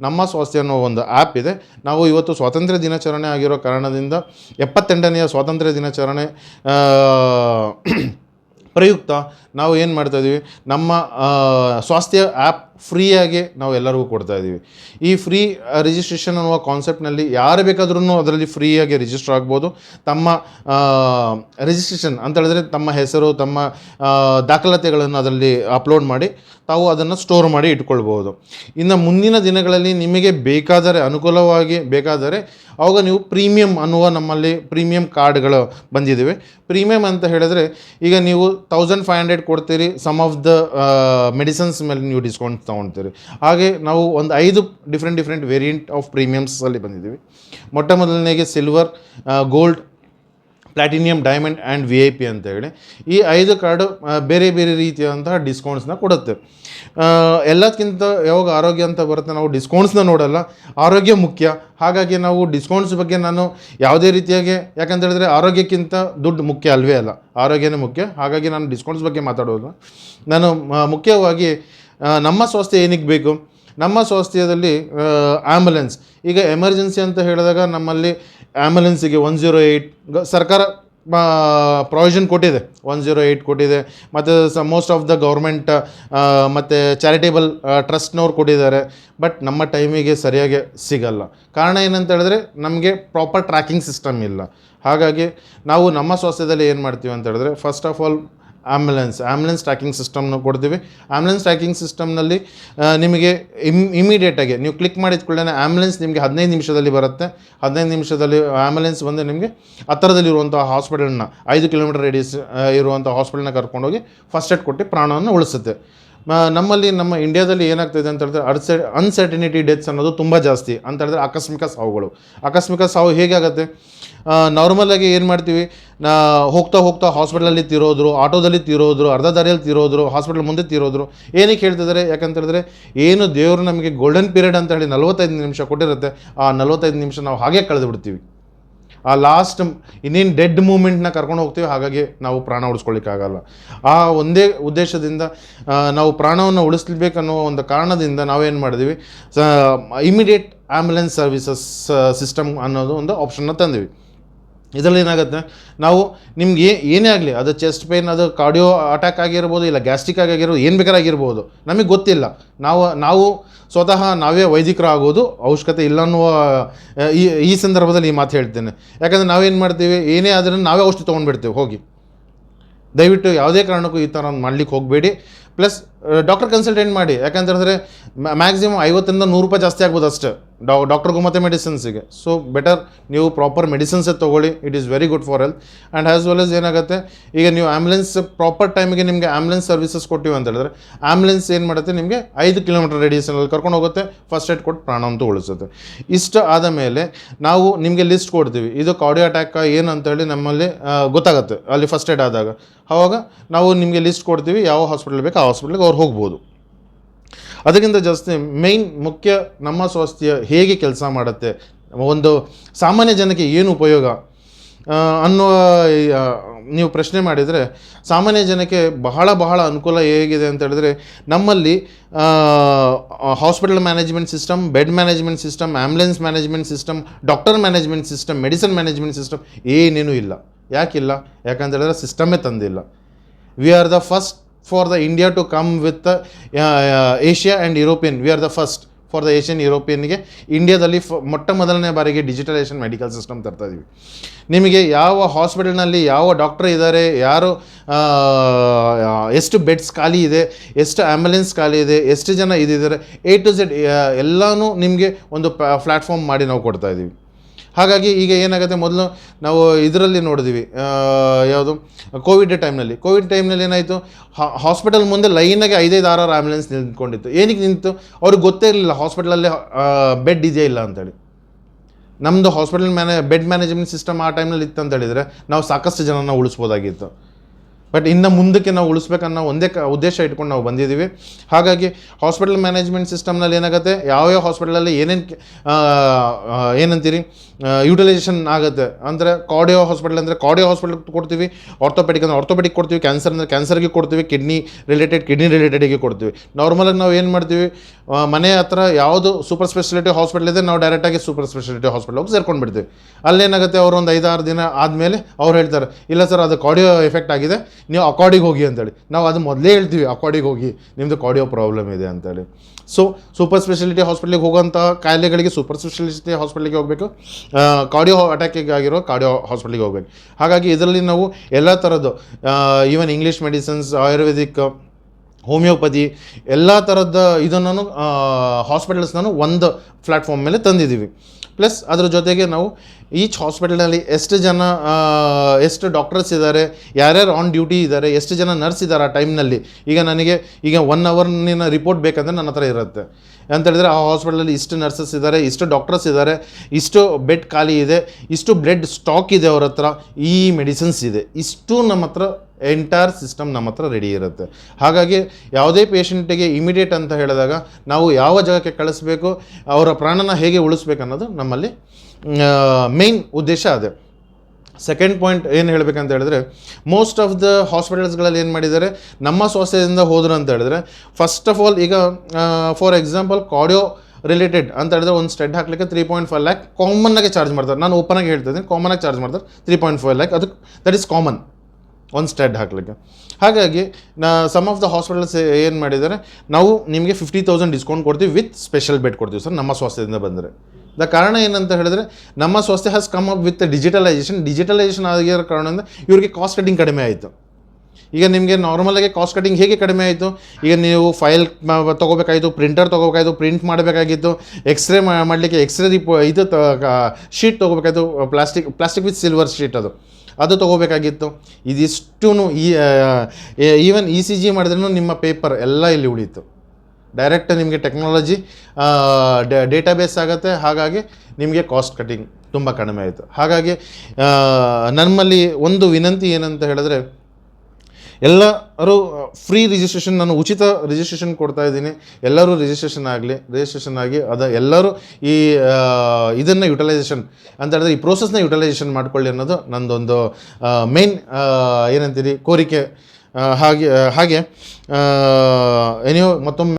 ನಮ್ಮ ಸ್ವಾಸ್ಥ್ಯ ಅನ್ನೋ ಒಂದು ಆ್ಯಪ್ ಇದೆ. ನಾವು ಇವತ್ತು ಸ್ವಾತಂತ್ರ್ಯ ದಿನಾಚರಣೆ ಆಗಿರೋ ಕಾರಣದಿಂದ ಎಪ್ಪತ್ತೆಂಟನೆಯ ಸ್ವಾತಂತ್ರ್ಯ ದಿನಾಚರಣೆ ಪ್ರಯುಕ್ತ ನಾವು ಏನು ಮಾಡ್ತಾಯಿದ್ದೀವಿ ನಮ್ಮ ಸ್ವಾಸ್ಥ್ಯ ಆ್ಯಪ್ ಫ್ರೀಯಾಗಿ ನಾವು ಎಲ್ಲರಿಗೂ ಕೊಡ್ತಾ ಇದ್ದೀವಿ. ಈ ಫ್ರೀ ರಿಜಿಸ್ಟ್ರೇಷನ್ ಅನ್ನುವ ಕಾನ್ಸೆಪ್ಟ್ನಲ್ಲಿ ಯಾರು ಬೇಕಾದ್ರೂ ಅದರಲ್ಲಿ ಫ್ರೀಯಾಗಿ ರಿಜಿಸ್ಟರ್ ಆಗ್ಬೋದು. ತಮ್ಮ ರಿಜಿಸ್ಟ್ರೇಷನ್ ಅಂತ ಹೇಳಿದ್ರೆ ತಮ್ಮ ಹೆಸರು, ತಮ್ಮ ದಾಖಲಾತಿಗಳನ್ನು ಅದರಲ್ಲಿ ಅಪ್ಲೋಡ್ ಮಾಡಿ ತಾವು ಅದನ್ನು ಸ್ಟೋರ್ ಮಾಡಿ ಇಟ್ಕೊಳ್ಬೋದು. ಇನ್ನು ಮುಂದಿನ ದಿನಗಳಲ್ಲಿ ನಿಮಗೆ ಬೇಕಾದರೆ, ಅನುಕೂಲವಾಗಿ ಬೇಕಾದರೆ ಆವಾಗ ನೀವು ಪ್ರೀಮಿಯಂ ಅನ್ನುವ ನಮ್ಮಲ್ಲಿ ಪ್ರೀಮಿಯಂ ಕಾರ್ಡ್ಗಳು ಬಂದಿದ್ದಾವೆ ಪ್ರೀಮಿಯಂ ಅಂತ ಹೇಳಿದ್ರೆ ಈಗ ನೀವು ತೌಸಂಡ್ ಫೈವ್ ಹಂಡ್ರೆಡ್ ಕೊಡ್ತೀರಿ ಸಮ್ ಆಫ್ ದ ಮೆಡಿಸಿನ್ಸ್ ಮೇಲೆ ನೀವು ಡಿಸ್ಕೌಂಟ್ ತೊಗೊಳ್ತೀರಿ ಹಾಗೆ ನಾವು ಒಂದು ಐದು ಡಿಫ್ರೆಂಟ್ ಡಿಫ್ರೆಂಟ್ ವೇರಿಯಂಟ್ ಆಫ್ ಪ್ರೀಮಿಯಮ್ಸಲ್ಲಿ ಬಂದಿದ್ದೀವಿ. ಮೊಟ್ಟ ಮೊದಲನೇಗೆ silver gold platinum diamond and V I P ಅಂತ ಹೇಳಿ. ಈ ಐದು ಕಾರ್ಡು ಬೇರೆ ಬೇರೆ ರೀತಿಯಾದಂತಹ ಡಿಸ್ಕೌಂಟ್ಸ್ನ ಕೊಡುತ್ತೆ. ಎಲ್ಲದಕ್ಕಿಂತ ಯಾವಾಗ ಆರೋಗ್ಯ ಅಂತ ಬರುತ್ತೆ ನಾವು ಡಿಸ್ಕೌಂಟ್ಸ್ನ ನೋಡಲ್ಲ. ಆರೋಗ್ಯ ಮುಖ್ಯ. ಹಾಗಾಗಿ ನಾವು ಡಿಸ್ಕೌಂಟ್ಸ್ ಬಗ್ಗೆ ನಾನು ಯಾವುದೇ ರೀತಿಯಾಗಿ, ಯಾಕಂತ ಹೇಳಿದ್ರೆ ಆರೋಗ್ಯಕ್ಕಿಂತ ದುಡ್ಡು ಮುಖ್ಯ ಅಲ್ವೇ ಅಲ್ಲ. ಆರೋಗ್ಯನೇ ಮುಖ್ಯ. ಹಾಗಾಗಿ ನಾನು ಡಿಸ್ಕೌಂಟ್ಸ್ ಬಗ್ಗೆ ಮಾತಾಡೋದು ನಾನು ಮುಖ್ಯವಾಗಿ ನಮ್ಮ ಸ್ವಾಸ್ಥ್ಯ ಏನಕ್ಕೆ ಬೇಕು? ನಮ್ಮ ಸ್ವಾಸ್ಥ್ಯದಲ್ಲಿ ಆ್ಯಂಬುಲೆನ್ಸ್ ಈಗ ಎಮರ್ಜೆನ್ಸಿ ಅಂತ ಹೇಳಿದಾಗ ನಮ್ಮಲ್ಲಿ ಆ್ಯಂಬುಲೆನ್ಸಿಗೆ ಒನ್ ಜೀರೋ ಏಯ್ಟ್ ಸರ್ಕಾರ ಪ್ರೊವಿಷನ್ ಕೊಟ್ಟಿದೆ. ಒನ್ ಜೀರೋ ಏಯ್ಟ್ ಕೊಟ್ಟಿದೆ. ಮತ್ತು ಸ ಮೋಸ್ಟ್ ಆಫ್ ದ ಗೌರ್ಮೆಂಟ್ ಮತ್ತು ಚಾರಿಟೇಬಲ್ ಟ್ರಸ್ಟ್ನವ್ರು ಕೊಟ್ಟಿದ್ದಾರೆ. ಬಟ್ ನಮ್ಮ ಟೈಮಿಗೆ ಸರಿಯಾಗಿ ಸಿಗಲ್ಲ. ಕಾರಣ ಏನಂತ ಹೇಳಿದ್ರೆ ನಮಗೆ ಪ್ರಾಪರ್ ಟ್ರ್ಯಾಕಿಂಗ್ ಸಿಸ್ಟಮ್ ಇಲ್ಲ. ಹಾಗಾಗಿ ನಾವು ನಮ್ಮ ಸ್ವಾಸ್ಥ್ಯದಲ್ಲಿ ಏನು ಮಾಡ್ತೀವಿ ಅಂತ ಹೇಳಿದ್ರೆ first of all ambulance ambulance tracking ಸಿಸ್ಟಮ್ನ ಕೊಡ್ತೀವಿ. ಆ್ಯಂಬುಲೆನ್ಸ್ ಟ್ರ್ಯಾಕಿಂಗ್ ಸಿಸ್ಟಮ್ನಲ್ಲಿ ನಿಮಗೆ ಇಮ್ ಇಮಿಡಿಯೇಟಾಗಿ ನೀವು ಕ್ಲಿಕ್ ಮಾಡಿದ ಕೂಡಲೇ ಆ್ಯಂಬುಲೆನ್ಸ್ ನಿಮಗೆ ಹದಿನೈದು ನಿಮಿಷದಲ್ಲಿ ಬರುತ್ತೆ. ಹದಿನೈದು ನಿಮಿಷದಲ್ಲಿ ಆ್ಯಂಬುಲೆನ್ಸ್ ಬಂದು ನಿಮಗೆ ಹತ್ತಿರದಲ್ಲಿರುವಂಥ ಹಾಸ್ಪಿಟಲ್ನ ಐದು ಕಿಲೋಮೀಟರ್ ರೇಡಿಯಸ್ ಇರುವಂಥ ಹಾಸ್ಪಿಟಲ್ನ ಕರ್ಕೊಂಡೋಗಿ ಫಸ್ಟ್ ಏಡ್ ಕೊಟ್ಟು ಪ್ರಾಣವನ್ನು ಉಳಿಸುತ್ತೆ. ನಮ್ಮಲ್ಲಿ, ನಮ್ಮ ಇಂಡಿಯಾದಲ್ಲಿ ಏನಾಗ್ತಿದೆ ಅಂತ ಹೇಳಿದ್ರೆ ಅಡ್ಸೆ ಅನ್ಸರ್ಟಿನಿಟಿ ಡೆತ್ಸ್ ಅನ್ನೋದು ತುಂಬ ಜಾಸ್ತಿ ಅಂತ ಹೇಳಿದ್ರೆ ಆಕಸ್ಮಿಕ ಸಾವುಗಳು. ಆಕಸ್ಮಿಕ ಸಾವು ಹೇಗಾಗುತ್ತೆ ನಾರ್ಮಲಾಗಿ ಏನು ಮಾಡ್ತೀವಿ? ನಾ, ಹೋಗ್ತಾ ಹೋಗ್ತಾ ಹಾಸ್ಪಿಟಲಲ್ಲಿ ತಿರೋದ್ರು, ಆಟೋದಲ್ಲಿ ತೀರೋದ್ರು, ಅರ್ಧ ದಾರಿಯಲ್ಲಿ ತೀರೋದ್ರು ಹಾಸ್ಪಿಟ್ಲ್ ಮುಂದೆ ತೀರೋದ್ರು, ಏನಕ್ಕೆ ಹೇಳ್ತಿದ್ದಾರೆ? ಯಾಕಂತ ಹೇಳಿದ್ರೆ ಏನು ದೇವರು ನಮಗೆ ಗೋಲ್ಡನ್ ಪೀರಿಯಡ್ ಅಂತ ಹೇಳಿ ನಲವತ್ತೈದು ನಿಮಿಷ ಕೊಟ್ಟಿರುತ್ತೆ. ಆ ನಲವತ್ತೈದು ನಿಮಿಷ ನಾವು ಹಾಗೆ ಕಳೆದು ಬಿಡ್ತೀವಿ. ಆ ಲಾಸ್ಟ್ ಇನ್ನೇನು ಡೆಡ್ ಮೂಮೆಂಟ್ನ ಕರ್ಕೊಂಡು ಹೋಗ್ತೀವಿ ಹಾಗಾಗಿ ನಾವು ಪ್ರಾಣ ಉಳಿಸ್ಕೊಳ್ಳಿಕ್ಕಾಗಲ್ಲ. ಆ ಒಂದೇ ಉದ್ದೇಶದಿಂದ ನಾವು ಪ್ರಾಣವನ್ನು ಉಳಿಸ್ಬೇಕನ್ನೋ ಒಂದು ಕಾರಣದಿಂದ ನಾವೇನು ಮಾಡಿದ್ವಿ ಇಮಿಡಿಯೇಟ್ ಆ್ಯಂಬುಲೆನ್ಸ್ ಸರ್ವಿಸಸ್ ಸಿಸ್ಟಮ್ ಅನ್ನೋದು ಒಂದು ಆಪ್ಷನ್ನ ತಂದ್ವಿ. ಇದರಲ್ಲಿ ಏನಾಗುತ್ತೆ? ನಾವು ನಿಮಗೆ ಏನೇ ಆಗಲಿ, ಅದು ಚೆಸ್ಟ್ ಪೇನ್ ಅದು ಕಾರ್ಡಿಯೋ ಅಟ್ಯಾಕ್ ಆಗಿರ್ಬೋದು, ಇಲ್ಲ ಗ್ಯಾಸ್ಟ್ರಿಕ್ ಆಗಿರ್ಬೋದು, ಏನು ಬೇಕಾರಾಗಿರ್ಬೋದು ನಮಗೆ ಗೊತ್ತಿಲ್ಲ. ನಾವು ನಾವು ಸ್ವತಃ ನಾವೇ ವೈದಿಕರಾಗೋದು, ಅವಶ್ಯಕತೆ ಇಲ್ಲ ಅನ್ನುವ ಈ ಸಂದರ್ಭದಲ್ಲಿ ಈ ಮಾತು ಹೇಳ್ತೇನೆ. ಯಾಕಂದರೆ ನಾವೇನು ಮಾಡ್ತೀವಿ, ಏನೇ ಆದ್ರೂ ನಾವೇ ಔಷಧಿ ತೊಗೊಂಡ್ಬಿಡ್ತೀವಿ, ಹೋಗಿ. ದಯವಿಟ್ಟು ಯಾವುದೇ ಕಾರಣಕ್ಕೂ ಈ ಥರ ಮಾಡ್ಲಿಕ್ಕೆ ಹೋಗಬೇಡಿ. ಪ್ಲಸ್ ಡಾಕ್ಟರ್ ಕನ್ಸಲ್ಟೆಂಟ್ ಮಾಡಿ, ಯಾಕಂತಂದರೆ ಮ್ಯಾಕ್ಸಿಮಮ್ ಐವತ್ತರಿಂದ ನೂರು ರೂಪಾಯಿ ಜಾಸ್ತಿ ಆಗ್ಬೋದು ಅಷ್ಟೇ. ಡಾ ಡಾಕ್ಟರ್ಗೂ ಮತ್ತು ಮೆಡಿಸಿನ್ಸಿಗೆ ಸೊ ಬೆಟರ್ ನೀವು ಪ್ರಾಪರ್ ಮೆಡಿಸಿನ್ಸೇ ತೊಗೊಳ್ಳಿ. It is very good for health and as well as ಏನಾಗುತ್ತೆ, ಈಗ ನೀವು ಆ್ಯಂಬುಲೆನ್ಸ್ ಪ್ರಾಪರ್ ಟೈಮಿಗೆ ನಿಮಗೆ ಆ್ಯಂಬುಲೆನ್ಸ್ ಸರ್ವಿಸಸ್ ಕೊಟ್ಟಿವಿ ಅಂತ ಹೇಳಿದ್ರೆ ಆ್ಯಂಬುಲೆನ್ಸ್ ಏನು ಮಾಡುತ್ತೆ, ನಿಮಗೆ ಐದು ಕಿಲೋಮೀಟರ್ ರೇಡಿಯೇಷನಲ್ಲಿ ಕರ್ಕೊಂಡು ಹೋಗುತ್ತೆ. ಫಸ್ಟ್ ಏಡ್ ಕೊಟ್ಟು ಪ್ರಾಣ ಅಂತೂ ಉಳಿಸುತ್ತೆ. ಇಷ್ಟು ಆದ ಮೇಲೆ ನಾವು ನಿಮಗೆ ಲಿಸ್ಟ್ ಕೊಡ್ತೀವಿ. ಇದು ಕಾರ್ಡಿಯೋ ಅಟ್ಯಾಕ್ ಏನು ಅಂತೇಳಿ ನಮ್ಮಲ್ಲಿ ಗೊತ್ತಾಗುತ್ತೆ. ಅಲ್ಲಿ ಫಸ್ಟ್ ಏಡ್ ಆದಾಗ. ಆವಾಗ ನಾವು ನಿಮಗೆ ಲಿಸ್ಟ್ ಕೊಡ್ತೀವಿ. ಯಾವ ಹಾಸ್ಪಿಟಲ್ ಬೇಕು ಆ ಹಾಸ್ಪಿಟ್ಲಿಗೆ ಅವ್ರು ಹೋಗ್ಬೋದು. ಅದಕ್ಕಿಂತ ಜಾಸ್ತಿ ಮೈನ್ ಮುಖ್ಯ ನಮ್ಮ ಸ್ವಾಸ್ಥ್ಯ ಹೇಗೆ ಕೆಲಸ ಮಾಡುತ್ತೆ, ಒಂದು ಸಾಮಾನ್ಯ ಜನಕ್ಕೆ ಏನು ಉಪಯೋಗ? ಅನ್ನೋ ಅನ್ನುವ ನೀವು ಪ್ರಶ್ನೆ ಮಾಡಿದರೆ ಸಾಮಾನ್ಯ ಜನಕ್ಕೆ ಬಹಳ ಬಹಳ ಅನುಕೂಲ ಹೇಗಿದೆ ಅಂತ ಹೇಳಿದ್ರೆ ನಮ್ಮಲ್ಲಿ hospital management system bed management system ambulance management system doctor management system medicine management system ಏನೇನೂ ಇಲ್ಲ. ಯಾಕಿಲ್ಲ? ಯಾಕಂತ ಹೇಳಿದ್ರೆ ಸಿಸ್ಟಮೇ ತಂದಿಲ್ಲ. We are the first for the India to come with Asia and European we are the first for the Asian ಯುರೋಪಿಯನ್ಗೆ ಇಂಡಿಯಾದಲ್ಲಿ ಫ ಮೊಟ್ಟ ಮೊದಲನೇ ಬಾರಿಗೆ ಡಿಜಿಟಲೈಸೇಷನ್ ಮೆಡಿಕಲ್ ಸಿಸ್ಟಮ್ ತರ್ತಾ ಇದ್ದೀವಿ ನಿಮಗೆ ಯಾವ ಹಾಸ್ಪಿಟಲ್ನಲ್ಲಿ ಯಾವ ಡಾಕ್ಟರ್ ಇದ್ದಾರೆ ಯಾರು ಎಷ್ಟು ಬೆಡ್ಸ್ ಖಾಲಿ ಇದೆ, ಎಷ್ಟು ಆ್ಯಂಬುಲೆನ್ಸ್ ಖಾಲಿ ಇದೆ, ಎಷ್ಟು ಜನ ಇದಿದ್ದಾರೆ ಎ ಟು ಝೆಡ್ ಎಲ್ಲನೂ ನಿಮಗೆ ಒಂದು ಪ್ಲ್ಯಾಟ್ಫಾರ್ಮ್ ಮಾಡಿ ನಾವು ಕೊಡ್ತಾ ಇದ್ದೀವಿ ಹಾಗಾಗಿ ಈಗ ಏನಾಗುತ್ತೆ, ಮೊದಲು ನಾವು ಇದರಲ್ಲಿ ನೋಡಿದ್ವಿ ಯಾವುದು ಕೋವಿಡ್ ಟೈಮ್ನಲ್ಲಿ ಕೋವಿಡ್ ಟೈಮ್ನಲ್ಲಿ ಏನಾಯಿತು ಹಾಸ್ಪಿಟಲ್ ಮುಂದೆ ಲೈನಾಗೆ ಐದೈದು ಆರಾರು ಆ್ಯಂಬುಲೆನ್ಸ್ ನಿಂತ್ಕೊಂಡಿತ್ತು. ಏನಕ್ಕೆ ನಿಂತು, ಅವ್ರಿಗೆ ಗೊತ್ತೇ ಇರಲಿಲ್ಲ ಹಾಸ್ಪಿಟಲಲ್ಲಿ ಬೆಡ್ ಇದೆಯೇ ಇಲ್ಲ ಅಂತೇಳಿ. ನಮ್ಮದು ಹಾಸ್ಪಿಟಲ್ ಮ್ಯಾನೇ ಬೆಡ್ ಮ್ಯಾನೇಜ್ಮೆಂಟ್ ಸಿಸ್ಟಮ್ ಆ ಟೈಮ್ನಲ್ಲಿ ಇತ್ತು ಅಂತ ಹೇಳಿದರೆ, ನಾವು ಸಾಕಷ್ಟು ಜನನ ಉಳಿಸ್ಬೋದಾಗಿತ್ತು. ಬಟ್ ಇನ್ನು ಮುಂದಕ್ಕೆ ನಾವು ಉಳಿಸ್ಬೇಕನ್ನೋ ಒಂದೇ ಕ, ಉದ್ದೇಶ ಇಟ್ಕೊಂಡು ನಾವು ಬಂದಿದ್ದೀವಿ. ಹಾಗಾಗಿ ಹಾಸ್ಪಿಟಲ್ ಮ್ಯಾನೇಜ್ಮೆಂಟ್ ಸಿಸ್ಟಮ್ನಲ್ಲಿ ಏನಾಗುತ್ತೆ? ಯಾವ್ಯಾವ ಹಾಸ್ಪಿಟಲಲ್ಲಿ ಏನೇನು ಏನಂತೀರಿ? ಯುಟಿಲೈಸೇಷನ್ ಆಗುತ್ತೆ? ಅಂದರೆ ಕಾರ್ಡಿಯೋ ಹಾಸ್ಪಿಟಲ್ ಅಂದರೆ ಕಾರ್ಡಿಯೋ ಹಾಸ್ಪಿಟಲ್ ಕೊಡ್ತೀವಿ. ಆರ್ಥೋಪೆಟಿಕ್ ಅಂದರೆ ಆರ್ಥೋಪೆಟಿಕ್ ಕೊಡ್ತೀವಿ. ಕ್ಯಾನ್ಸರ್ ಅಂದರೆ ಕ್ಯಾನ್ಸರ್ಗೆ ಕೊಡ್ತೀವಿ. ಕಿಡ್ನಿ ರಿಲೇಟೆಡ್ ಕಿಡ್ನಿ ರಿಲೇಟೆಡಿಗೆ ಕೊಡ್ತೀವಿ. ನಾರ್ಮಲಾಗಿ ನಾವು ಏನು ಮಾಡ್ತೀವಿ? ಮನೆ ಹತ್ರ ಯಾವುದು ಸೂಪರ್ ಸ್ಪೆಷಾಲಿಟಿ ಹಾಸ್ಪಿಟಲ್ ಇದೆ, ನಾವು ಡೈರೆಕ್ಟಾಗಿ ಸೂಪರ್ ಸ್ಪೆಷಾಲಿಟಿ ಹಾಸ್ಪಿಟಲ್ ಹೋಗಿ ಸೇರ್ಕೊಂಡು ಬಿಡ್ತೀವಿ. ಅಲ್ಲೇನಾಗುತ್ತೆ ಅವರು ಒಂದು ಐದಾರು ದಿನ ಆದಮೇಲೆ ಅವ್ರು ಹೇಳ್ತಾರೆ, ಇಲ್ಲ ಸರ್ ಅದು ಕಾಡಿಯೋ ಎಫೆಕ್ಟ್ ಆಗಿದೆ, ನೀವು ಅಕಾರ್ಡಿಗೆ ಹೋಗಿ ಅಂತೇಳಿ. ನಾವು ಅದು ಮೊದಲೇ ಹೇಳ್ತೀವಿ ಅಕಾರ್ಡಿಗೆ ಹೋಗಿ ನಿಮ್ಮದು ಕಾಡಿಯೋ ಪ್ರಾಬ್ಲಮ್ ಇದೆ ಅಂತೇಳಿ. ಸೊ ಸೂಪರ್ ಸ್ಪೆಷಾಲಿಟಿ ಹಾಸ್ಪಿಟ್ಲಿಗೆ ಹೋಗೋಂಥ ಕಾಯಿಲೆಗಳಿಗೆ ಸೂಪರ್ ಸ್ಪೆಷಾಲಿಟಿ ಹಾಸ್ಪಿಟ್ಲಿಗೆ ಹೋಗಬೇಕು. ಕಾಡಿಯೋ ಅಟ್ಯಾಕಿಗೆ ಆಗಿರೋ ಕಾರ್ಡಿಯೋ ಹಾಸ್ಪಿಟ್ಲಿಗೆ ಹೋಗ್ಬೇಕು. ಹಾಗಾಗಿ ಇದರಲ್ಲಿ ನಾವು ಎಲ್ಲ ಥರದ್ದು even English medicines Ayurvedic homeopathy, ಎಲ್ಲ ಥರದ ಇದನ್ನು ಹಾಸ್ಪಿಟಲ್ಸ್ನೂ ಒಂದು ಪ್ಲ್ಯಾಟ್ಫಾರ್ಮ್ ಮೇಲೆ ತಂದಿದ್ದೀವಿ ಪ್ಲಸ್ ಅದರ ಜೊತೆಗೆ ನಾವು ಈಚ್ ಹಾಸ್ಪಿಟಲ್ನಲ್ಲಿ ಎಷ್ಟು ಜನ ಎಷ್ಟು ಡಾಕ್ಟರ್ಸ್ ಇದ್ದಾರೆ ಯಾರ್ಯಾರು ಆನ್ ಡ್ಯೂಟಿ ಇದ್ದಾರೆ ಎಷ್ಟು ಜನ ನರ್ಸ್ ಇದ್ದಾರೆ ಆ ಟೈಮ್ನಲ್ಲಿ ಈಗ ನನಗೆ, ಈಗ ಒನ್ ಅವರ್ನಿನ ರಿಪೋರ್ಟ್ ಬೇಕಂದ್ರೆ ನನ್ನ ಹತ್ರ ಇರುತ್ತೆ. ಅಂತ ಹೇಳಿದ್ರೆ ಆ ಹಾಸ್ಪಿಟಲಲ್ಲಿ ಇಷ್ಟು ನರ್ಸಸ್ ಇದ್ದಾರೆ ಇಷ್ಟು ಡಾಕ್ಟರ್ಸ್ ಇದ್ದಾರೆ ಇಷ್ಟು ಬೆಡ್ ಖಾಲಿ ಇದೆ, ಇಷ್ಟು ಬ್ಲಡ್ ಸ್ಟಾಕ್ ಇದೆ ಅವ್ರ ಹತ್ರ, ಈ ಮೆಡಿಸಿನ್ಸ್ ಇದೆ. ಇಷ್ಟು ನಮ್ಮ ಹತ್ರ ಎಂಟೈರ್ ಸಿಸ್ಟಮ್ ನಮ್ಮ ಹತ್ರ ರೆಡಿ ಇರುತ್ತೆ. ಹಾಗಾಗಿ ಯಾವುದೇ ಪೇಷಂಟಿಗೆ ಇಮಿಡಿಯೇಟ್ ಅಂತ ಹೇಳಿದಾಗ ನಾವು ಯಾವ ಜಾಗಕ್ಕೆ ಕಳಿಸ್ಬೇಕು, ಅವರ ಪ್ರಾಣನ ಹೇಗೆ ಉಳಿಸ್ಬೇಕು ಅನ್ನೋದು ನಮ್ಮಲ್ಲಿ ಮೇನ್ ಉದ್ದೇಶ ಅದೇ. ಸೆಕೆಂಡ್ ಪಾಯಿಂಟ್ ಏನು ಹೇಳಬೇಕಂತ ಹೇಳಿದ್ರೆ ಮೋಸ್ಟ್ ಆಫ್ ದ ಹಾಸ್ಪಿಟಲ್ಸ್ಗಳಲ್ಲಿ ಏನು ಮಾಡಿದ್ದಾರೆ, ನಮ್ಮ ಸ್ವಾಸ್ಥ್ಯದಿಂದ ಹೋದ್ರು ಅಂತ ಹೇಳಿದ್ರೆ ಫಸ್ಟ್ ಆಫ್ ಆಲ್ ಈಗ ಫಾರ್ ಎಕ್ಸಾಂಪಲ್ ಕಾರ್ಡಿಯೋ ರಿಲೇಟೆಡ್ ಅಂತ ಹೇಳಿದ್ರೆ ಒಂದು ಸ್ಟೆಡ್ ಹಾಕ್ಲಿಕ್ಕೆ ತ್ರೀ ಪಾಯಿಂಟ್ ಫೈವ್ ಲ್ಯಾಕ್ ಕಾಮನ್ನಾಗೆ ಚಾರ್ಜ್ ಮಾಡ್ತಾರೆ. ನಾನು ಓಪನ್ ಆಗಿ ಹೇಳ್ತಿದ್ದೀನಿ ಕಾಮನ್ನಾಗಿ ಚಾರ್ಜ್ ಮಾಡ್ತಾರೆ ತ್ರೀ ಪಾಯಿಂಟ್ ಫೈವ್ ಲ್ಯಾಕ್ ಅದು ದಟ್ ಈಸ್ ಕಾಮನ್ ಒಂದು ಸ್ಟೆಡ್ ಹಾಕಲಿಕ್ಕೆ. ಹಾಗಾಗಿ ನಾ ಸಮ್ ಆಫ್ ದ ಹಾಸ್ಪಿಟಲ್ಸ್ ಏನು ಮಾಡಿದ್ದಾರೆ, ನಾವು ನಿಮಗೆ ಫಿಫ್ಟಿ ತೌಸಂಡ್ ಡಿಸ್ಕೌಂಟ್ ಕೊಡ್ತೀವಿ ವಿತ್ ಸ್ಪೆಷಲ್ ಬೆಡ್ ಕೊಡ್ತೀವಿ ಸರ್, ನಮ್ಮ ಸ್ವಾಸ್ಥ್ಯದಿಂದ ಬಂದರೆ. ದ ಕಾರಣ ಏನಂತ ಹೇಳಿದ್ರೆ, ನಮ್ಮ Swasthya has come up with digitalisation digitalisation ಆಗಿರೋ ಕಾರಣದಿಂದ ಇವರಿಗೆ ಕಾಸ್ಟ್ ಕಟಿಂಗ್ ಕಡಿಮೆ ಆಯಿತು. ಈಗ ನಿಮಗೆ ನಾರ್ಮಲಾಗಿ ಕಾಸ್ಟ್ ಕಟಿಂಗ್ ಹೇಗೆ ಕಡಿಮೆ ಆಯಿತು? ಈಗ ನೀವು ಫೈಲ್ ತೊಗೋಬೇಕಾಯಿತು ಪ್ರಿಂಟರ್ ತೊಗೋಬೇಕಾಯಿತು ಪ್ರಿಂಟ್ ಮಾಡಬೇಕಾಗಿತ್ತು ಎಕ್ಸ್ರೇ ಮಾಡಲಿಕ್ಕೆ ಎಕ್ಸ್ರೇ ರಿಪೋ ಇದು sheet ತೊಗೋಬೇಕಾಯಿತು plastic plastic with silver sheet ಅದು. ಅದು ತೊಗೋಬೇಕಾಗಿತ್ತು. ಇದಿಷ್ಟೂ ಈವನ್ ಇ ಸಿ ಜಿ ಮಾಡಿದ್ರೂ ನಿಮ್ಮ ಪೇಪರ್ ಎಲ್ಲ ಇಲ್ಲಿ ಉಳೀತು. ಡೈರೆಕ್ಟ್ ನಿಮಗೆ ಟೆಕ್ನಾಲಜಿ ಡೇಟಾಬೇಸ್ ಆಗುತ್ತೆ, ಹಾಗಾಗಿ ನಿಮಗೆ ಕಾಸ್ಟ್ ಕಟ್ಟಿಂಗ್ ತುಂಬ ಕಡಿಮೆ ಆಯಿತು. ಹಾಗಾಗಿ ನಮ್ಮಲ್ಲಿ ಒಂದು ವಿನಂತಿ ಏನಂತ ಹೇಳಿದ್ರೆ ಎಲ್ಲರೂ ಫ್ರೀ ರಿಜಿಸ್ಟ್ರೇಷನ್ ನಾನು ಉಚಿತ ರಿಜಿಸ್ಟ್ರೇಷನ್ ಕೊಡ್ತಾ ಇದ್ದೀನಿ. ಎಲ್ಲರೂ ರಿಜಿಸ್ಟ್ರೇಷನ್ ಆಗಲಿ ರಿಜಿಸ್ಟ್ರೇಷನ್ ಆಗಿ ಅದು ಎಲ್ಲರೂ ಈ ಇದನ್ನು ಯುಟಿಲೈಸೇಷನ್ ಅಂತ ಹೇಳಿದ್ರೆ ಈ ಪ್ರೋಸೆಸ್ನ ಯುಟಿಲೈಸೇಷನ್ ಮಾಡ್ಕೊಳ್ಳಿ ಅನ್ನೋದು ನಂದೊಂದು ಮೇನ್ ಏನಂತೀರಿ, ಕೋರಿಕೆ ಹಾಗೆ ಹಾಗೆ ಏನೋ ಮತ್ತೊಮ್ಮೆ